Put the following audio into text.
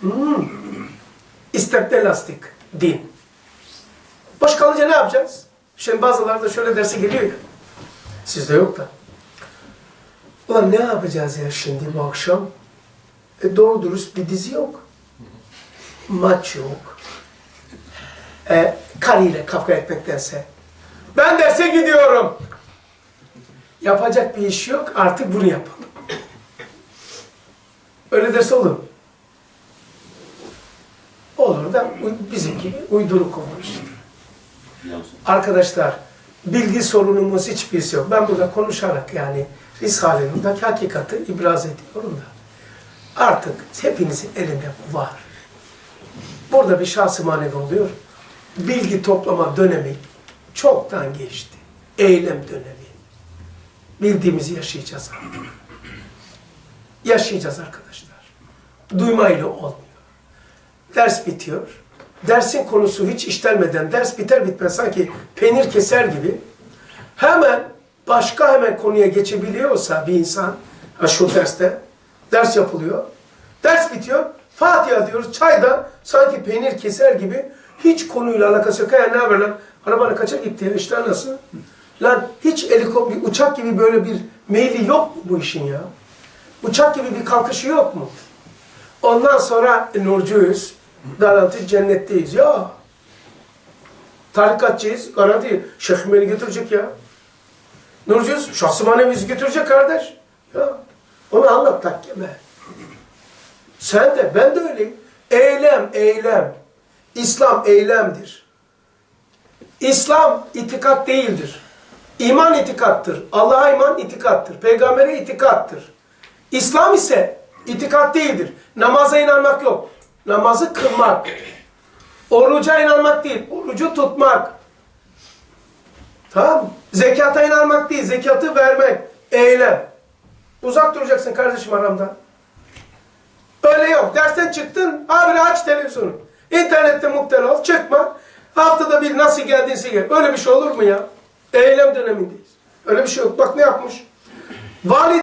Hmm. İstekte lastik, din. Boş kalınca ne yapacağız? Şimdi bazıları da şöyle derse geliyor ya. Sizde yok da. Ulan ne yapacağız ya şimdi bu akşam? E doğru dürüst bir dizi yok. Maç yok. E, karıyla kavga etmektense. Ben derse gidiyorum. Yapacak bir iş yok artık bunu yapalım. Öyle derse olur mu? Da u- bizim gibi uyduruk işte. Arkadaşlar bilgi sorunumuz hiçbirisi yok. Ben burada konuşarak yani Risale'nin hakikati ibraz ediyorum da. Artık hepinizin elinde var. Burada bir şahsı manevi oluyor. Bilgi toplama dönemi çoktan geçti. Eylem dönemi. Bildiğimizi yaşayacağız. Yaşayacağız arkadaşlar. Duymayla olmuyor. Ders bitiyor. Dersin konusu hiç işlenmeden ders biter bitmez sanki peynir keser gibi hemen başka hemen konuya geçebiliyorsa bir insan ha şu derste ders yapılıyor. Ders bitiyor. Fatiha diyoruz. Çayda sanki peynir keser gibi hiç konuyla alakası yok. Ya ne haber lan? Arabanı kaça gitti ya? İşler nasıl? Lan hiç helikopter, uçak gibi böyle bir meyli yok mu bu işin ya? Uçak gibi bir kalkışı yok mu? Ondan sonra e, nurcuyuz. Garanti cennetteyiz. Ya tarikatçıyız. Garanti Şeyh beni götürecek ya. Nurcuyuz. Şahsı manevimizi götürecek kardeş. Ya onu anlat takkeme. Sen de ben de öyleyim. Eylem, eylem. İslam eylemdir. İslam itikat değildir. İman itikattır. Allah'a iman itikattır. Peygambere itikattır. İslam ise itikat değildir. Namaza inanmak yok. Namazı kılmak. Oruca inanmak değil. Orucu tutmak. Tamam? Zekata inanmak değil. Zekatı vermek. Eylem. Uzak duracaksın kardeşim aramdan. Öyle yok. Dersten çıktın. Abi aç televizyonu. İnternette muhtel ol. Çıkma. Haftada bir nasıl geldiyse gel. Öyle bir şey olur mu ya? Eylem dönemindeyiz. Öyle bir şey yok. Bak ne yapmış? Valide